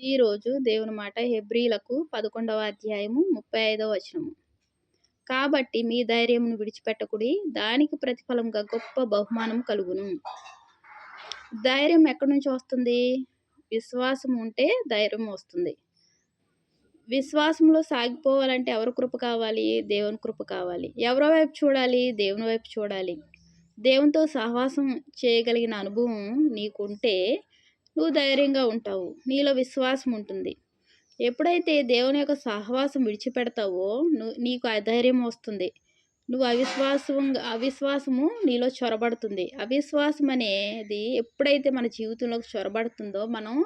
ఈరోజు దేవుని మాట హెబ్రీలకు పదకొండవ అధ్యాయము ముప్పై ఐదవ వచనము. కాబట్టి మీ ధైర్యమును విడిచిపెట్టకుడి దానికి ప్రతిఫలంగా గొప్ప బహుమానం కలుగును. ధైర్యం ఎక్కడి నుంచి వస్తుంది? విశ్వాసం ఉంటే ధైర్యం వస్తుంది. విశ్వాసంలో సాగిపోవాలంటే ఎవరి కృప కావాలి? దేవుని కృప కావాలి. ఎవరి వైపు చూడాలి? దేవుని వైపు చూడాలి. దేవునితో సహవాసం చేయగలిగిన అనుభవం నీకుంటే నువ్వు ధైర్యంగా ఉంటావు. నీలో విశ్వాసం ఉంటుంది. ఎప్పుడైతే దేవుని యొక్క సహవాసం విడిచిపెడతావో నువ్వు నీకు అధైర్యం వస్తుంది. నువ్వు అవిశ్వాసం అవిశ్వాసము నీలో చొరబడుతుంది. అవిశ్వాసం అనేది ఎప్పుడైతే మన జీవితంలోకి చొరబడుతుందో మనం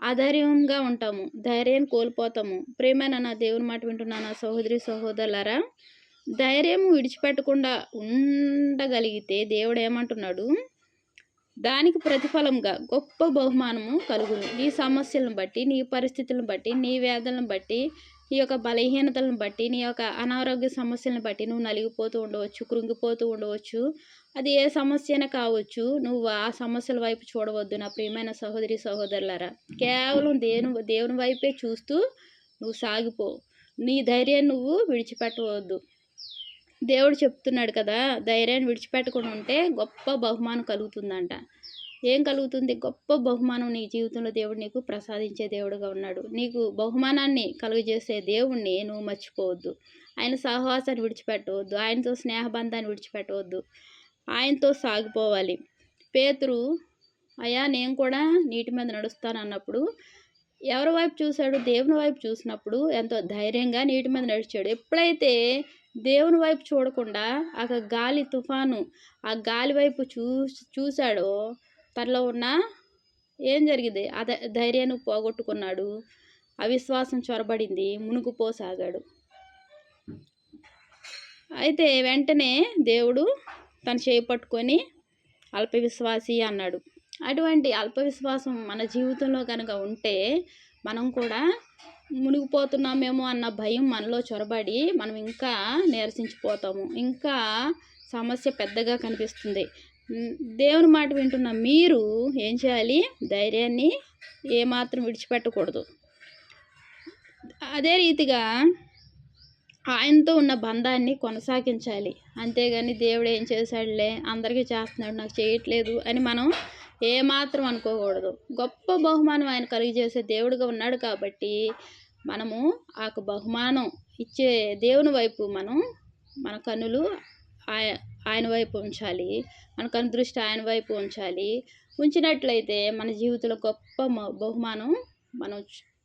అధైర్యంగా ఉంటాము. ధైర్యాన్ని కోల్పోతాము. ప్రేమైన నా దేవుని మాట వింటున్నాను సహోదరి సహోదరులరా ధైర్యం విడిచిపెట్టకుండా ఉండగలిగితే దేవుడు ఏమంటున్నాడు? దానికి ప్రతిఫలంగా గొప్ప బహుమానము కలుగును. నీ సమస్యలను బట్టి నీ పరిస్థితులను బట్టి నీ వేదనలను బట్టి నీ యొక్క బలహీనతలను బట్టి నీ యొక్క అనారోగ్య సమస్యలను బట్టి నువ్వు నలిగిపోతూ ఉండవచ్చు కృంగిపోతూ ఉండవచ్చు. అది ఏ సమస్య కావచ్చు. నువ్వు ఆ సమస్యల వైపు చూడవద్దు నా ప్రియమైన సహోదరి సహోదరులారా. కేవలం దేవుని దేవుని వైపే చూస్తూ నువ్వు సాగిపో. నీ ధైర్యం నువ్వు విడిచిపెట్టవద్దు. దేవుడు చెప్తున్నాడు కదా ధైర్యాన్ని విడిచిపెట్టకుండా ఉంటే గొప్ప బహుమానం కలుగుతుందంట. ఏం కలుగుతుంది? గొప్ప బహుమానం నీ జీవితంలో దేవుడు నీకు ప్రసాదించే దేవుడుగా ఉన్నాడు. నీకు బహుమానాన్ని కలుగజేసే దేవుణ్ణి నువ్వు మర్చిపోవద్దు. ఆయన సహవాసాన్ని విడిచిపెట్టవద్దు. ఆయనతో స్నేహబంధాన్ని విడిచిపెట్టవద్దు. ఆయనతో సాగిపోవాలి. పేతురు అయ్యా నేను కూడా నీటి మీద నడుస్తాను అన్నప్పుడు ఎవరి వైపు చూశాడు? దేవుని వైపు చూసినప్పుడు ఎంతో ధైర్యంగా నీటి మీద నడిచాడు. ఎప్పుడైతే దేవుని వైపు చూడకుండా ఆ గాలి తుఫాను ఆ గాలి వైపు చూ చూశాడో తనలో ఉన్న ఏం జరిగింది? ఆ ధైర్యాన్ని పోగొట్టుకున్నాడు. అవిశ్వాసం చొరబడింది. మునుగుపోసాగాడు అయితే వెంటనే దేవుడు తను చేపట్టుకొని అల్పవిశ్వాసి అన్నాడు. అటువంటి అల్పవిశ్వాసం మన జీవితంలో కనుక ఉంటే మనం కూడా మునిగిపోతున్నామేమో అన్న భయం మనలో చొరబడి మనం ఇంకా నీరసించిపోతాము. ఇంకా సమస్య పెద్దగా కనిపిస్తుంది. దేవుని మాట వింటున్న మీరు ఏం చేయాలి? ధైర్యాన్ని ఏమాత్రం విడిచిపెట్టకూడదు. అదే రీతిగా ఆయనతో ఉన్న బంధాన్ని కొనసాగించాలి. అంతేగాని దేవుడు ఏం చేశాడులే? అందరికీ చేస్తున్నాడు నాకు చేయట్లేదు అని మనం ఏమాత్రం అనుకోకూడదు. గొప్ప బహుమానం ఆయన కలిగజేసే దేవుడుగా ఉన్నాడు కాబట్టి మనము ఆ బహుమానం ఇచ్చే దేవుని వైపు మనం మన కన్నులు ఆయన వైపు ఉంచాలి. మన కను దృష్టి ఆయన వైపు ఉంచాలి. ఉంచినట్లయితే మన జీవితంలో గొప్ప బహుమానం మనం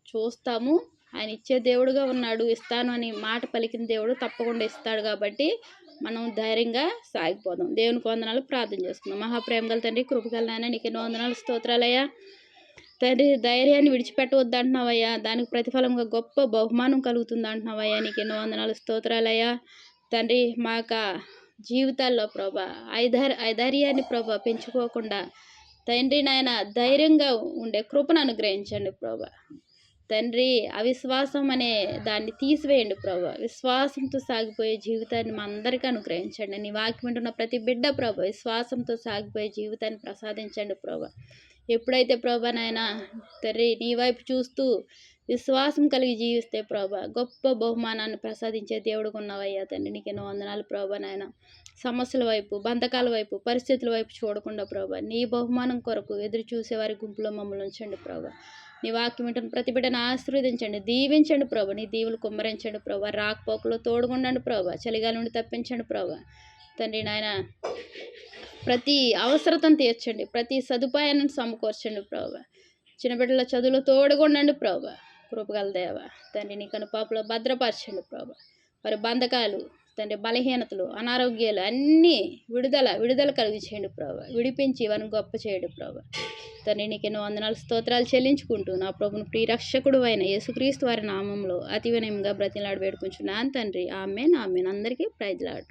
చూస్తాము. ఆయన ఇచ్చే దేవుడుగా ఉన్నాడు ఇస్తాను అని మాట పలికిన దేవుడు తప్పకుండా ఇస్తాడు కాబట్టి మనం ధైర్యంగా సాగిపోదాం. దేవునికి వందనాలు ప్రార్థన చేసుకుందాం. మహాప్రేమ గల తండ్రి కృపగల నాయన నీకు ఎన్నో వందనాలు స్తోత్రాలయ్యా. తండ్రి ధైర్యాన్ని విడిచిపెట్టవద్దు అంటున్నావయ్యా దానికి ప్రతిఫలంగా గొప్ప బహుమానం కలుగుతుంది అంటున్నావయ్యా నీకు ఎన్నో వందనాలు స్తోత్రాలయ్యా. తండ్రి మాక జీవితాల్లో ప్రభా ఐధర్ ఐధైర్యాన్ని ప్రభా పెంచుకోకుండా తండ్రి నాయన ధైర్యంగా ఉండే కృపను అనుగ్రహించండి ప్రభా. తండ్రి అవిశ్వాసం అనే దాన్ని తీసివేయండి ప్రభు. విశ్వాసంతో సాగిపోయే జీవితాన్ని మా అందరికీ అనుగ్రహించండి. నీ వాక్యం వింటున్న ప్రతి బిడ్డ ప్రభు విశ్వాసంతో సాగిపోయే జీవితాన్ని ప్రసాదించండి ప్రభు. ఎప్పుడైతే ప్రభా నాయన తండ్రి నీ వైపు చూస్తూ విశ్వాసం కలిగి జీవిస్తే ప్రభా గొప్ప బహుమానాన్ని ప్రసాదించే దేవుడు ఉన్నవయ్యా తండ్రి. నీకు ఎన్నో వందనాలు ప్రభా నాయన. సమస్యల వైపు బంధకాల వైపు పరిస్థితుల వైపు చూడకుండా ప్రభా నీ బహుమానం కొరకు ఎదురు చూసే వారి గుంపులో మమ్మల్ని ఉంచండి ప్రభా. నీ వాక్యం వింటున్న ప్రతి బిడ్డను ఆశీర్వదించండి. దీవించండి ప్రభా. నీ దీవులు కుమ్మరించండి ప్రభా. రాకపోకలు తోడుగుండండి ప్రభా. చలిగాల నుండి తప్పించండి ప్రభా. తండ్రి నాయన ప్రతి అవసరతను తీర్చండి. ప్రతి సదుపాయాన్ని సమకూర్చండి ప్రభా. చిన్న బిడ్డల చదువులో తోడుగుండండి ప్రభా. కృపగల దేవ. తండ్రి నీ కనుపాపలో భద్రపరచండి ప్రభా. వారి బంధకాలు తండ్రి బలహీనతలు అనారోగ్యాలు అన్నీ విడుదల విడుదల కలిగి చేయండి ప్రభా. విడిపించి వారిని గొప్ప చేయండి ప్రభా. తండ్రి నీకు ఎన్నో వందనాలు స్తోత్రాలు చెల్లించుకుంటూ నా ప్రభును ప్రియరక్షకుడు అయిన యేసుక్రీస్తు వారి నామంలో అతి వినయంగా బ్రతిలాడు వేడుకుంటున్నాను తండ్రి. ఆమె ఆమెను. అందరికీ ప్రైజ్లాడు